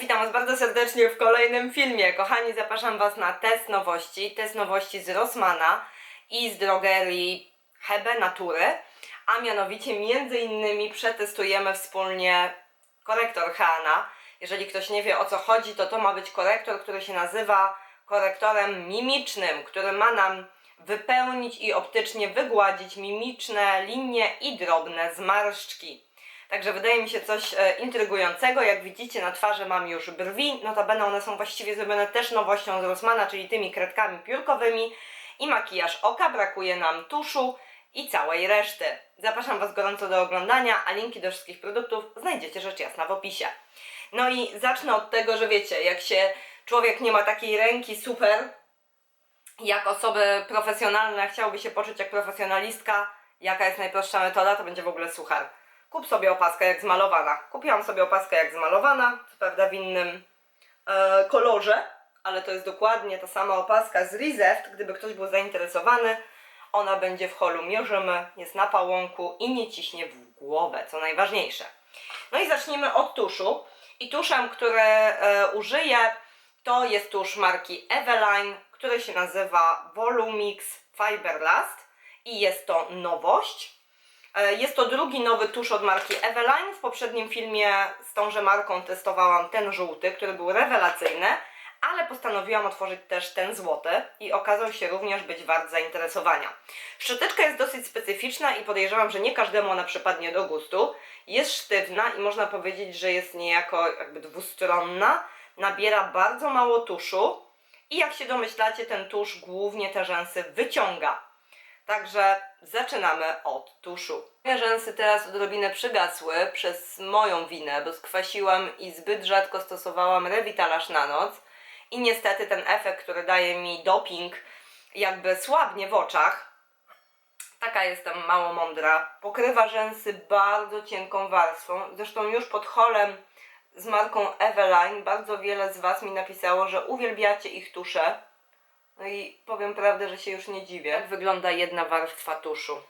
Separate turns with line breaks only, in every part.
witam Was bardzo serdecznie w kolejnym filmie. Kochani, zapraszam Was na test nowości. Test nowości z Rossmana i z drogerii Hebe Natury. A mianowicie między innymi przetestujemy wspólnie korektor Hana. Jeżeli ktoś nie wie o co chodzi, to to ma być korektor, który się nazywa korektorem mimicznym, który ma nam wypełnić i optycznie wygładzić mimiczne linie i drobne zmarszczki. Także wydaje mi się coś e, intrygującego. Jak widzicie, na twarzy mam już brwi. Notabene one są właściwie zrobione też nowością z Rossmana, czyli tymi kredkami piórkowymi. I makijaż oka. Brakuje nam tuszu i całej reszty. Zapraszam Was gorąco do oglądania, a linki do wszystkich produktów znajdziecie rzecz jasna w opisie. No i zacznę od tego, że wiecie, jak się człowiek nie ma takiej ręki super, jak osoby profesjonalne chciałoby się poczuć jak profesjonalistka, jaka jest najprostsza metoda, to będzie w ogóle suchar. Kup sobie opaskę jak zmalowana. Kupiłam sobie opaskę jak zmalowana, co prawda w innym e, kolorze, ale to jest dokładnie ta sama opaska z Rizeft, gdyby ktoś był zainteresowany. Ona będzie w holu mierzymy, jest na pałąku i nie ciśnie w głowę, co najważniejsze. No i zacznijmy od tuszu. I tuszem, który e, użyję, to jest tusz marki Eveline, który się nazywa Volumix Fiberlast i jest to nowość. E, Jest to drugi nowy tusz od marki Eveline. W poprzednim filmie z tąże marką testowałam ten żółty, który był rewelacyjny, ale postanowiłam otworzyć też ten złoty i okazał się również być wart zainteresowania. Szczoteczka jest dosyć specyficzna i podejrzewam, że nie każdemu ona przypadnie do gustu. Jest sztywna i można powiedzieć, że jest niejako jakby dwustronna. Nabiera bardzo mało tuszu i jak się domyślacie, ten tusz głównie te rzęsy wyciąga. Także zaczynamy od tuszu. Moje rzęsy teraz odrobinę przygasły przez moją winę, bo skwasiłam i zbyt rzadko stosowałam rewitalaż na noc. I niestety ten efekt, który daje mi doping, jakby słabnie w oczach. Taka jestem mało mądra. Pokrywa rzęsy bardzo cienką warstwą. Zresztą już pod holem z marką Eveline bardzo wiele z Was mi napisało, że uwielbiacie ich tusze. No i powiem prawdę, że się już nie dziwię. Jak wygląda jedna warstwa tuszu?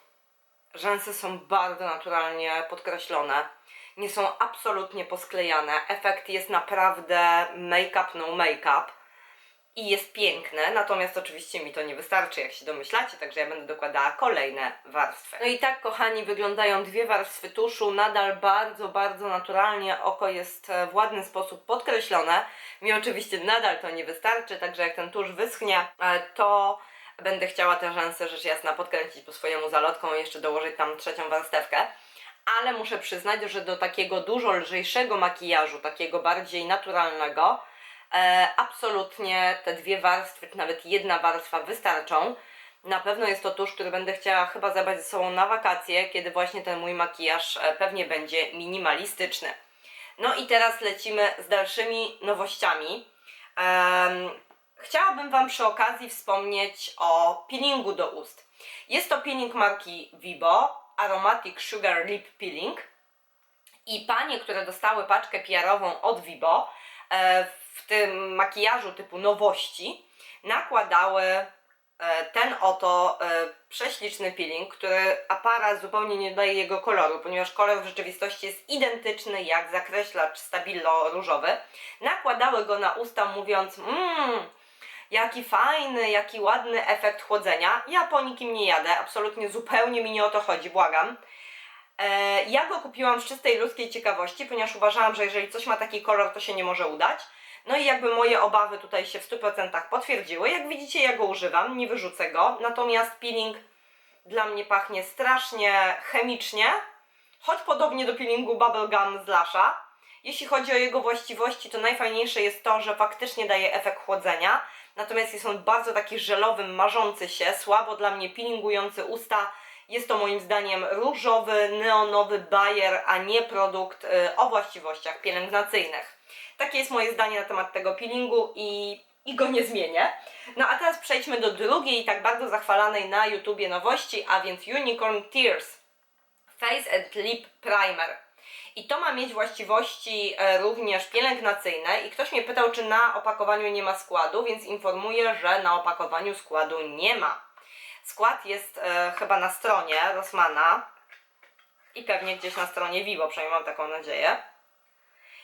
Rzęsy są bardzo naturalnie podkreślone. Nie są absolutnie posklejane. Efekt jest naprawdę make-up, no make-up. I jest piękny, natomiast oczywiście mi to nie wystarczy, jak się domyślacie, także ja będę dokładała kolejne warstwy. No i tak, kochani, wyglądają dwie warstwy tuszu, nadal bardzo, bardzo naturalnie, oko jest e, w ładny sposób podkreślone. Mi oczywiście nadal to nie wystarczy, także jak ten tusz wyschnie, e, to będę chciała te rzęsy, rzecz jasna, podkręcić po swojemu zalotką i jeszcze dołożyć tam trzecią warstewkę. Ale muszę przyznać, że do takiego dużo lżejszego makijażu, takiego bardziej naturalnego, absolutnie te dwie warstwy, czy nawet jedna warstwa wystarczą. Na pewno jest to tusz, który będę chciała chyba zabrać ze sobą na wakacje, kiedy właśnie ten mój makijaż e, pewnie będzie minimalistyczny. No i teraz lecimy z dalszymi nowościami. Chciałabym Wam przy okazji wspomnieć o peelingu do ust. Jest to peeling marki Vibo, Aromatic Sugar Lip Peeling. I panie, które dostały paczkę PR-ową od Vibo, e, w tym makijażu typu nowości, nakładały e, ten oto e, prześliczny peeling, który aparat zupełnie nie daje jego koloru, ponieważ kolor w rzeczywistości jest identyczny jak zakreślacz Stabilo różowy. Nakładały go na usta mówiąc mmm, jaki fajny, jaki ładny efekt chłodzenia. Ja po nikim nie jadę, absolutnie zupełnie mi nie o to chodzi, błagam. E, Ja go kupiłam z czystej ludzkiej ciekawości, ponieważ uważałam, że jeżeli coś ma taki kolor, to się nie może udać. No i jakby moje obawy tutaj się w 100% potwierdziły. Jak widzicie, ja go używam, nie wyrzucę go. Natomiast peeling dla mnie pachnie strasznie chemicznie, choć podobnie do peelingu Bubblegum z Lasha. Jeśli chodzi o jego właściwości, to najfajniejsze jest to, że faktycznie daje efekt chłodzenia. Natomiast jest on bardzo taki żelowy, marzący się, słabo dla mnie peelingujący usta. Jest to moim zdaniem różowy, neonowy bajer, a nie produkt y, o właściwościach pielęgnacyjnych. Takie jest moje zdanie na temat tego peelingu i, i go nie zmienię. No a teraz przejdźmy do drugiej, tak bardzo zachwalanej na YouTubie nowości, a więc Unicorn Tears Face and Lip Primer. I to ma mieć właściwości e, również pielęgnacyjne i ktoś mnie pytał, czy na opakowaniu nie ma składu, więc informuję, że na opakowaniu składu nie ma. Skład jest e, chyba na stronie Rossmana i pewnie gdzieś na stronie Vivo, przynajmniej mam taką nadzieję.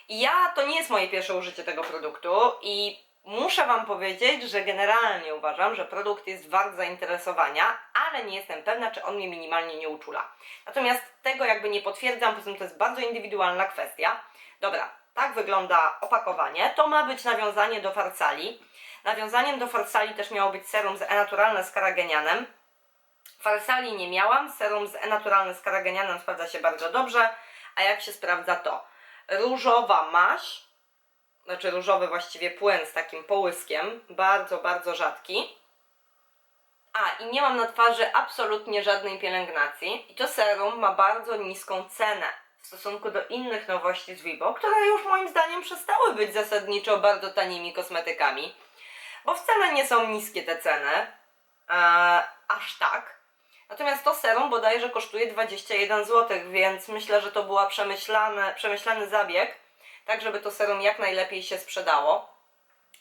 Ja to nie jest moje pierwsze użycie tego produktu i muszę Wam powiedzieć, że generalnie uważam, że produkt jest wart zainteresowania, ale nie jestem pewna, czy on mnie minimalnie nie uczula. Natomiast tego jakby nie potwierdzam, poza tym to jest bardzo indywidualna kwestia. Dobra, tak wygląda opakowanie. To ma być nawiązanie do farsali. Nawiązaniem do farsali też miało być serum z e-naturalne z karagenianem. Farsali nie miałam, serum z e-naturalne z karagenianem sprawdza się bardzo dobrze. A jak się sprawdza to? Różowa maść, znaczy różowy właściwie płyn z takim połyskiem, bardzo, bardzo rzadki. A, i nie mam na twarzy absolutnie żadnej pielęgnacji. I to serum ma bardzo niską cenę w stosunku do innych nowości z Vivo, które już moim zdaniem przestały być zasadniczo bardzo tanimi kosmetykami. Bo wcale nie są niskie te ceny, eee, aż tak. Natomiast to serum bodajże kosztuje 21 zł, więc myślę, że to była przemyślany, przemyślany zabieg, tak żeby to serum jak najlepiej się sprzedało.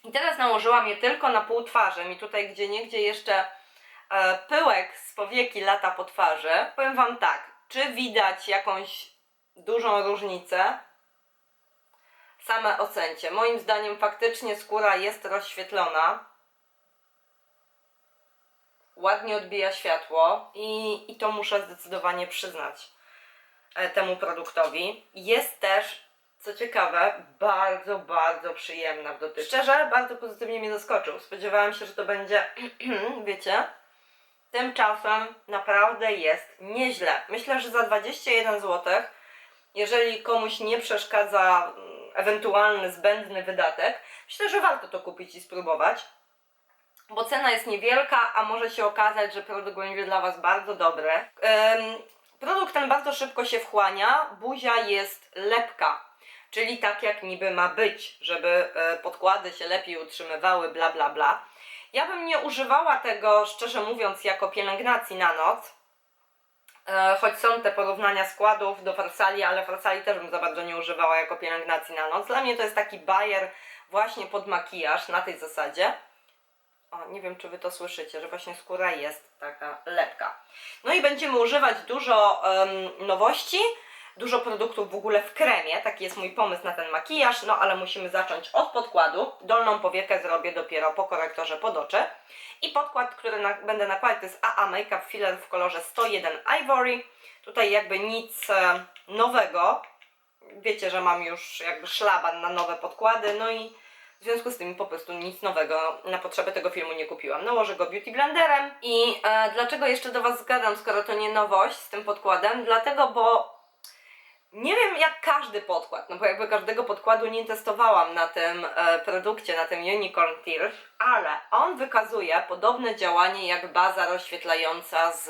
I teraz nałożyłam je tylko na pół twarzy. Mi tutaj gdzie niegdzie jeszcze e, pyłek z powieki lata po twarzy. Powiem Wam tak, czy widać jakąś dużą różnicę? Same ocencie. Moim zdaniem faktycznie skóra jest rozświetlona. Ładnie odbija światło i, i to muszę zdecydowanie przyznać e, temu produktowi. Jest też, co ciekawe, bardzo, bardzo przyjemna w dotyku. Szczerze, bardzo pozytywnie mnie zaskoczył. Spodziewałam się, że to będzie, wiecie, tymczasem naprawdę jest nieźle. Myślę, że za 21 zł, jeżeli komuś nie przeszkadza mm, ewentualny zbędny wydatek, myślę, że warto to kupić i spróbować bo cena jest niewielka, a może się okazać, że produkt będzie dla Was bardzo dobry. Ym, produkt ten bardzo szybko się wchłania, buzia jest lepka, czyli tak jak niby ma być, żeby e, podkłady się lepiej utrzymywały, bla bla bla. Ja bym nie używała tego, szczerze mówiąc, jako pielęgnacji na noc, e, choć są te porównania składów do farsali, ale farsali też bym za bardzo nie używała jako pielęgnacji na noc. Dla mnie to jest taki bajer właśnie pod makijaż na tej zasadzie. O, nie wiem, czy Wy to słyszycie, że właśnie skóra jest taka lepka. No i będziemy używać dużo em, nowości, dużo produktów w ogóle w kremie. Taki jest mój pomysł na ten makijaż, no ale musimy zacząć od podkładu. Dolną powiekę zrobię dopiero po korektorze pod oczy. I podkład, który na, będę nakładać, to jest AA Makeup Filler w kolorze 101 Ivory. Tutaj jakby nic e, nowego. Wiecie, że mam już jakby szlaban na nowe podkłady, no i w związku z tym po prostu nic nowego na potrzeby tego filmu nie kupiłam. Nałożę go Beauty Blenderem i e, dlaczego jeszcze do Was zgadam, skoro to nie nowość z tym podkładem? Dlatego, bo nie wiem jak każdy podkład, no bo jakby każdego podkładu nie testowałam na tym e, produkcie, na tym Unicorn Tear, ale on wykazuje podobne działanie jak baza rozświetlająca z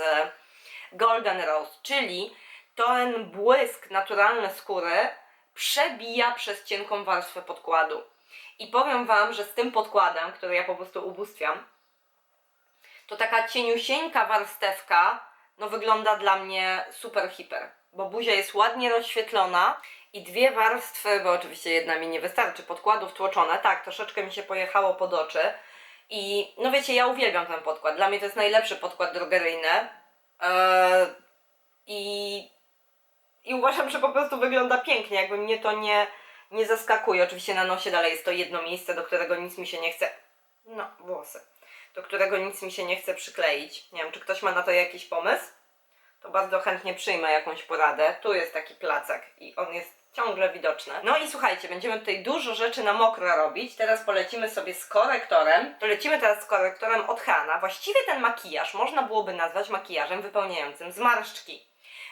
Golden Rose, czyli ten błysk naturalny skóry przebija przez cienką warstwę podkładu. I powiem Wam, że z tym podkładem, który ja po prostu ubóstwiam, to taka cieniusieńka warstewka, no wygląda dla mnie super hiper, bo buzia jest ładnie rozświetlona i dwie warstwy, bo oczywiście jedna mi nie wystarczy, podkładów tłoczone, tak, troszeczkę mi się pojechało pod oczy. I no wiecie, ja uwielbiam ten podkład, dla mnie to jest najlepszy podkład drogeryjny. Yy, i, i uważam, że po prostu wygląda pięknie, jakby mnie to nie nie zaskakuje. Oczywiście na nosie dalej jest to jedno miejsce, do którego nic mi się nie chce. No, włosy. Do którego nic mi się nie chce przykleić. Nie wiem, czy ktoś ma na to jakiś pomysł? To bardzo chętnie przyjmę jakąś poradę. Tu jest taki placek i on jest ciągle widoczny. No i słuchajcie, będziemy tutaj dużo rzeczy na mokro robić. Teraz polecimy sobie z korektorem. To lecimy teraz z korektorem od Hana. Właściwie ten makijaż można byłoby nazwać makijażem wypełniającym zmarszczki.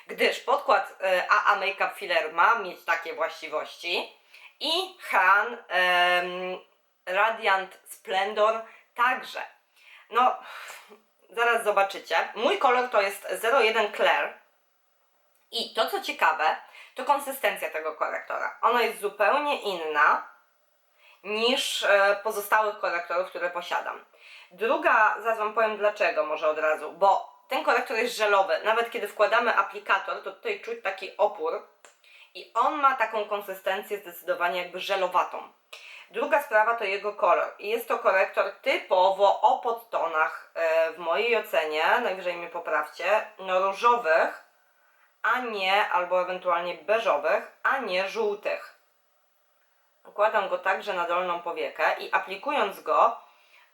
Gdyż podkład AA e, Makeup Filler ma mieć takie właściwości i Han Radiant Splendor także. No, zaraz zobaczycie. Mój kolor to jest 01 Clair. I to co ciekawe, to konsystencja tego korektora. Ona jest zupełnie inna niż e, pozostałych korektorów, które posiadam. Druga, zaraz Wam powiem dlaczego może od razu, bo ten korektor jest żelowy. Nawet kiedy wkładamy aplikator, to tutaj czuć taki opór i on ma taką konsystencję zdecydowanie jakby żelowatą. Druga sprawa to jego kolor. Jest to korektor typowo o podtonach, e, w mojej ocenie, najwyżej mnie poprawcie, no różowych, a nie, albo ewentualnie beżowych, a nie żółtych. układam go także na dolną powiekę i aplikując go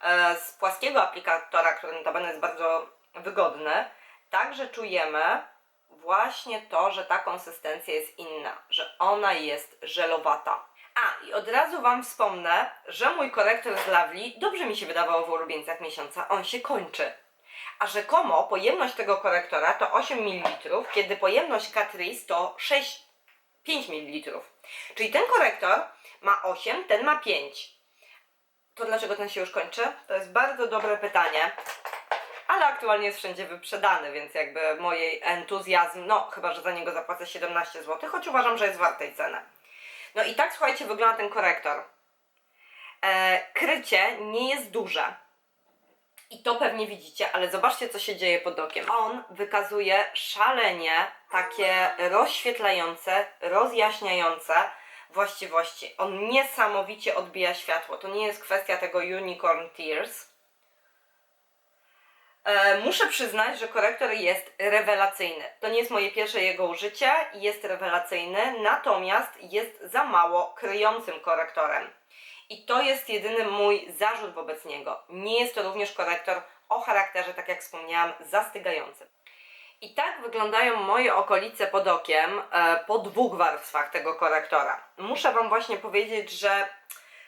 e, z płaskiego aplikatora, który notabene jest bardzo wygodny, także czujemy właśnie to, że ta konsystencja jest inna, że ona jest żelowata. A, i od razu Wam wspomnę, że mój korektor z Lovely dobrze mi się wydawało w ulubieńcach miesiąca, on się kończy. A rzekomo pojemność tego korektora to 8 ml, kiedy pojemność Catrice to 6, 5 ml. Czyli ten korektor ma 8, ten ma 5. To dlaczego ten się już kończy? To jest bardzo dobre pytanie. Ale aktualnie jest wszędzie wyprzedany, więc jakby mój entuzjazm, no chyba, że za niego zapłacę 17 zł, choć uważam, że jest wart tej ceny. No i tak słuchajcie, wygląda ten korektor. E, krycie nie jest duże. I to pewnie widzicie, ale zobaczcie, co się dzieje pod okiem. On wykazuje szalenie takie rozświetlające, rozjaśniające właściwości. On niesamowicie odbija światło. To nie jest kwestia tego Unicorn Tears. E, muszę przyznać, że korektor jest rewelacyjny. To nie jest moje pierwsze jego użycie, jest rewelacyjny, natomiast jest za mało kryjącym korektorem. I to jest jedyny mój zarzut wobec niego. Nie jest to również korektor o charakterze, tak jak wspomniałam, zastygającym. I tak wyglądają moje okolice pod okiem e, po dwóch warstwach tego korektora. Muszę Wam właśnie powiedzieć, że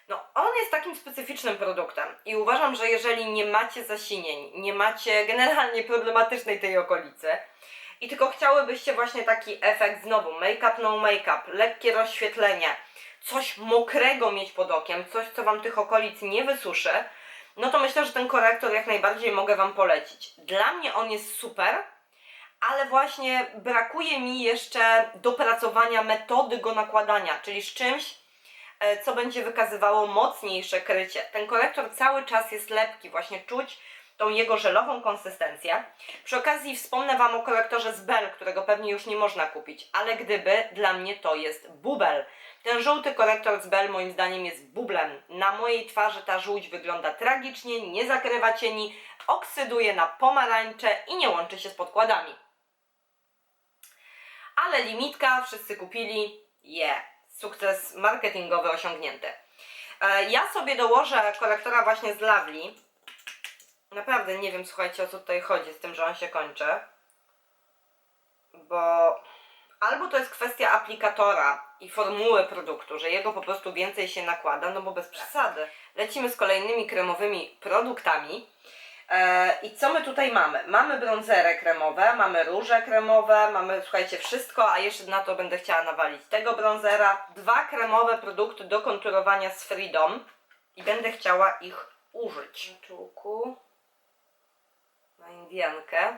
no, on jest takim specyficznym produktem i uważam, że jeżeli nie macie zasinień, nie macie generalnie problematycznej tej okolicy i tylko chciałybyście właśnie taki efekt znowu make-up, no make-up, lekkie rozświetlenie, coś mokrego mieć pod okiem, coś co Wam tych okolic nie wysuszy, no to myślę, że ten korektor jak najbardziej mogę Wam polecić. Dla mnie on jest super, ale właśnie brakuje mi jeszcze dopracowania metody go nakładania, czyli z czymś, co będzie wykazywało mocniejsze krycie. Ten korektor cały czas jest lepki, właśnie czuć tą jego żelową konsystencję. Przy okazji wspomnę Wam o korektorze z Bell, którego pewnie już nie można kupić, ale gdyby, dla mnie to jest bubel. Ten żółty korektor z Bell moim zdaniem jest bublem. Na mojej twarzy ta żółć wygląda tragicznie, nie zakrywa cieni, oksyduje na pomarańcze i nie łączy się z podkładami. Ale limitka wszyscy kupili, je, yeah. Sukces marketingowy osiągnięty. E, Ja sobie dołożę korektora właśnie z Lovely. Naprawdę nie wiem, słuchajcie, o co tutaj chodzi z tym, że on się kończy. Bo albo to jest kwestia aplikatora i formuły produktu, że jego po prostu więcej się nakłada, no bo bez przesady. Lecimy z kolejnymi kremowymi produktami. E, I co my tutaj mamy? Mamy brązery kremowe, mamy róże kremowe, mamy, słuchajcie, wszystko, a jeszcze na to będę chciała nawalić tego brązera. Dwa kremowe produkty do konturowania z Freedom i będę chciała ich użyć. Na czułku, na indiankę.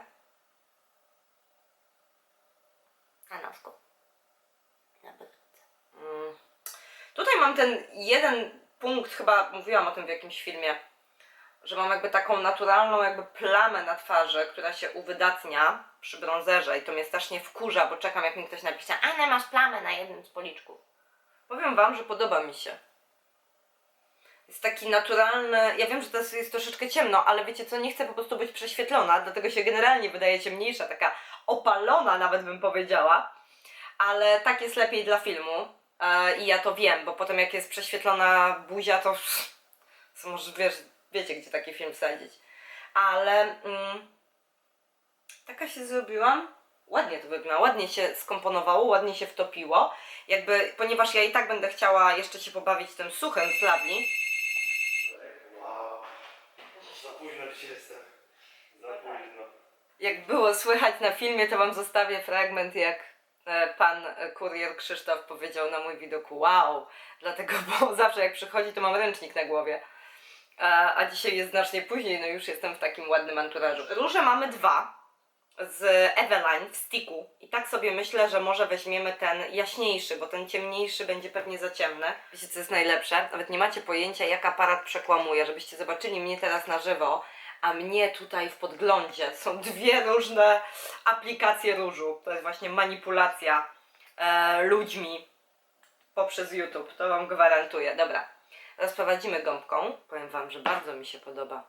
Na nosku. Na brudce.
Mm. Tutaj mam ten jeden punkt, chyba mówiłam o tym w jakimś filmie, że mam jakby taką naturalną jakby plamę na twarzy, która się uwydatnia przy brązerze i to mnie strasznie wkurza, bo czekam jak mi ktoś napisze,
Ale masz plamę na jednym z policzków.
powiem Wam, że podoba mi się. Jest taki naturalny, ja wiem, że jest, jest troszeczkę ciemno, ale wiecie co, nie chcę po prostu być prześwietlona, dlatego się generalnie wydaje ciemniejsza, taka opalona nawet bym powiedziała, ale tak jest lepiej dla filmu e, i ja to wiem, bo potem jak jest prześwietlona buzia, to, to może wiesz, wiecie gdzie taki film wsadzić, ale mm, taka się zrobiłam, ładnie to wygląda, ładnie się skomponowało, ładnie się wtopiło, jakby, ponieważ ja i tak będę chciała jeszcze się pobawić tym suchym z Lovely,
Wow. Za późno dzisiaj jestem. Za późno.
jak było słychać na filmie, to wam zostawię fragment, jak e, pan e, kurier Krzysztof powiedział na mój widok wow, dlatego, bo zawsze jak przychodzi, to mam ręcznik na głowie. A, a dzisiaj jest znacznie później, no już jestem w takim ładnym anturażu. Róże mamy dwa z Eveline w sticku i tak sobie myślę, że może weźmiemy ten jaśniejszy, bo ten ciemniejszy będzie pewnie za ciemny. Wiecie co jest najlepsze? Nawet nie macie pojęcia jak aparat przekłamuje, żebyście zobaczyli mnie teraz na żywo, a mnie tutaj w podglądzie są dwie różne aplikacje różu. To jest właśnie manipulacja e, ludźmi poprzez YouTube, to Wam gwarantuję. Dobra, rozprowadzimy gąbką. Powiem Wam, że bardzo mi się podoba.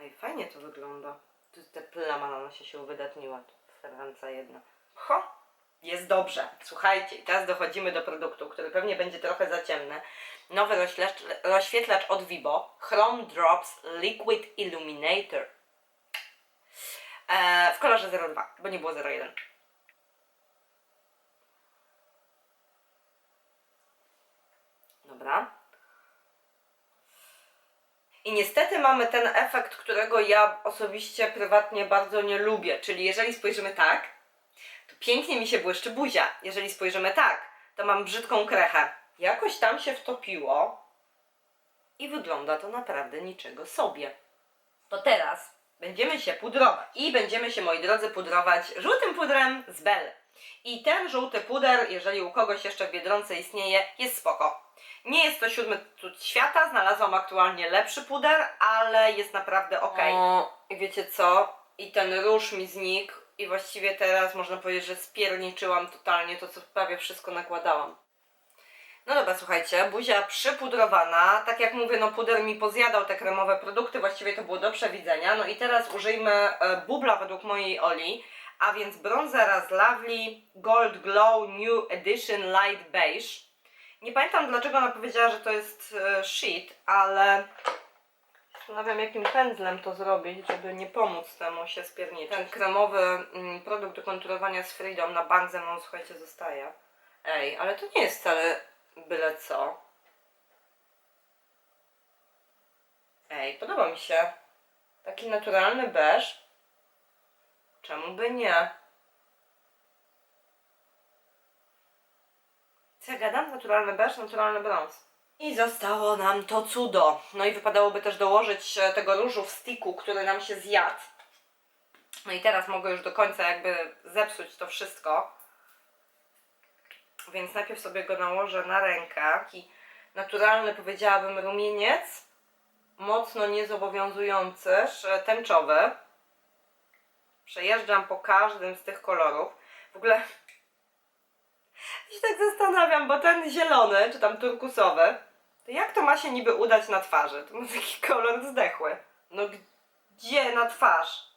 Ej, fajnie to wygląda. Tu ta plama na nosie się uwydatniła. Tu Franca jedna. Ho! jest dobrze. Słuchajcie, i teraz dochodzimy do produktu, który pewnie będzie trochę za ciemny. Nowy rozświetlacz, rozświetlacz od Vibo, Chrome Drops Liquid Illuminator. E, w kolorze 02, bo nie było 01. Dobra. I niestety mamy ten efekt, którego ja osobiście prywatnie bardzo nie lubię. Czyli jeżeli spojrzymy tak, to pięknie mi się błyszczy buzia. Jeżeli spojrzymy tak, to mam brzydką krechę. Jakoś tam się wtopiło i wygląda to naprawdę niczego sobie. To teraz będziemy się pudrować. I będziemy się, moi drodzy, pudrować żółtym pudrem z Bell. I ten żółty puder, jeżeli u kogoś jeszcze w Biedronce istnieje, jest spoko. Nie jest to siódmy cud świata, znalazłam aktualnie lepszy puder, ale jest naprawdę ok. O, I wiecie co? I ten róż mi znikł i właściwie teraz można powiedzieć, że spierniczyłam totalnie to, co prawie wszystko nakładałam. No dobra, słuchajcie, buzia przypudrowana. Tak jak mówię, no puder mi pozjadał te kremowe produkty, właściwie to było do przewidzenia. No i teraz użyjmy e, bubla według mojej Oli, a więc bronzera z Lovely Gold Glow New Edition Light Beige. Nie pamiętam dlaczego ona powiedziała, że to jest e, shit, ale zastanawiam jakim pędzlem to zrobić, żeby nie pomóc temu się spierniczyć. Ten kremowy mm, produkt do konturowania z Freedom na bank ze mną, słuchajcie, zostaje. Ej, ale to nie jest wcale byle co. Ej, podoba mi się. Taki naturalny beż. Czemu by nie? Co ja gadam? Naturalny beż, naturalny brąz. I zostało nam to cudo. No i wypadałoby też dołożyć e, tego różu w sticku, który nam się zjadł. No i teraz mogę już do końca jakby zepsuć to wszystko. Więc najpierw sobie go nałożę na rękę. Taki naturalny, powiedziałabym, rumieniec. Mocno niezobowiązujący, sz- tęczowy. Przejeżdżam po każdym z tych kolorów. W ogóle się tak zastanawiam, bo ten zielony, czy tam turkusowy, to jak to ma się niby udać na twarzy? To ma taki kolor zdechły. No gdzie na twarz?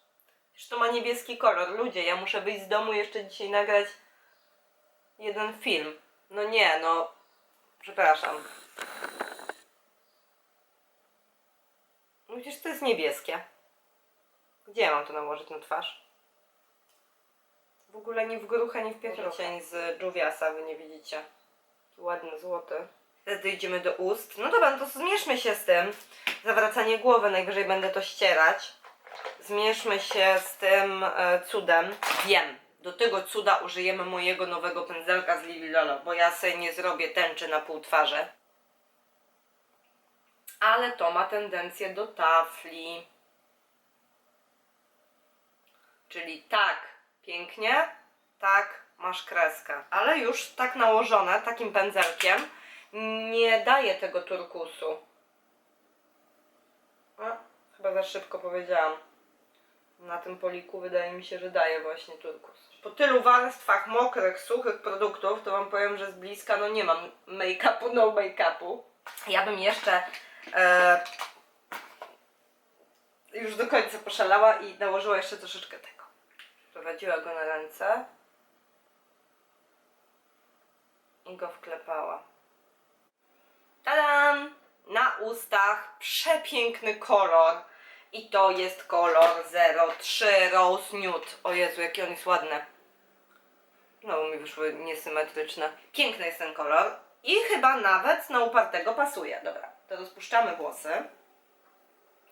Przecież to ma niebieski kolor. Ludzie, ja muszę wyjść z domu jeszcze dzisiaj nagrać jeden film. No nie, no. Przepraszam. No przecież to jest niebieskie. Gdzie ja mam to nałożyć na twarz? W ogóle ani w gruchę, ani w pietruchę. Cień z Juviasa, wy nie widzicie. Ładny, złoty. Teraz dojdziemy do ust. No dobra, no to zmierzmy się z tym. Zawracanie głowy, najwyżej będę to ścierać. Zmierzmy się z tym e, cudem. Wiem, do tego cuda użyjemy mojego nowego pędzelka z Lili Lolo, bo ja sobie nie zrobię tęczy na pół twarzy. Ale to ma tendencję do tafli. Czyli tak, pięknie, tak, masz kreskę. Ale już tak nałożone, takim pędzelkiem, nie daje tego turkusu. A, chyba za szybko powiedziałam. Na tym poliku wydaje mi się, że daje właśnie turkus. Po tylu warstwach mokrych, suchych produktów, to wam powiem, że z bliska no nie mam make-upu, no make-upu. Ja bym jeszcze e, już do końca poszalała i nałożyła jeszcze troszeczkę tego. Prowadziła go na ręce i go wklepała. Tadam! Na ustach przepiękny kolor. I to jest kolor 03 Rose Nude. O Jezu, jaki on jest ładny. Znowu mi wyszły niesymetryczne. Piękny jest ten kolor. I chyba nawet na upartego pasuje. Dobra, to rozpuszczamy włosy.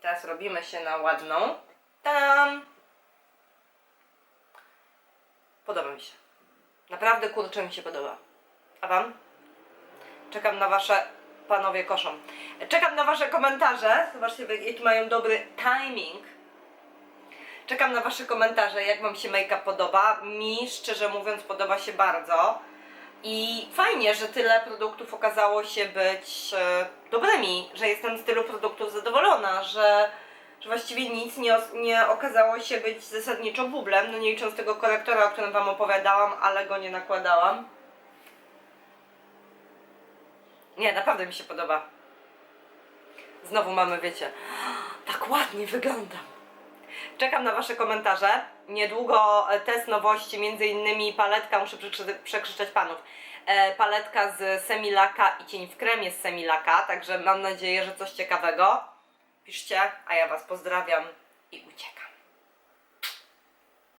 Teraz robimy się na ładną. Tam! Podoba mi się. Naprawdę kurczę mi się podoba. A wam? Czekam na wasze panowie koszą. Czekam na wasze komentarze. Zobaczcie, jaki mają dobry timing. Czekam na wasze komentarze, jak wam się make-up podoba. Mi, szczerze mówiąc, podoba się bardzo. I fajnie, że tyle produktów okazało się być e, dobrymi, że jestem z tylu produktów zadowolona, że, że właściwie nic nie, nie okazało się być zasadniczo bublem, no nie licząc tego korektora, o którym wam opowiadałam, ale go nie nakładałam. Nie, naprawdę mi się podoba. Znowu mamy, wiecie, tak ładnie wyglądam. Czekam na Wasze komentarze. Niedługo e, test nowości, między innymi paletka, muszę przekrzy- przekrzyczeć panów. E, paletka z Semilaka i cień w kremie z Semilaka, także mam nadzieję, że coś ciekawego. Piszcie, a ja Was pozdrawiam i uciekam.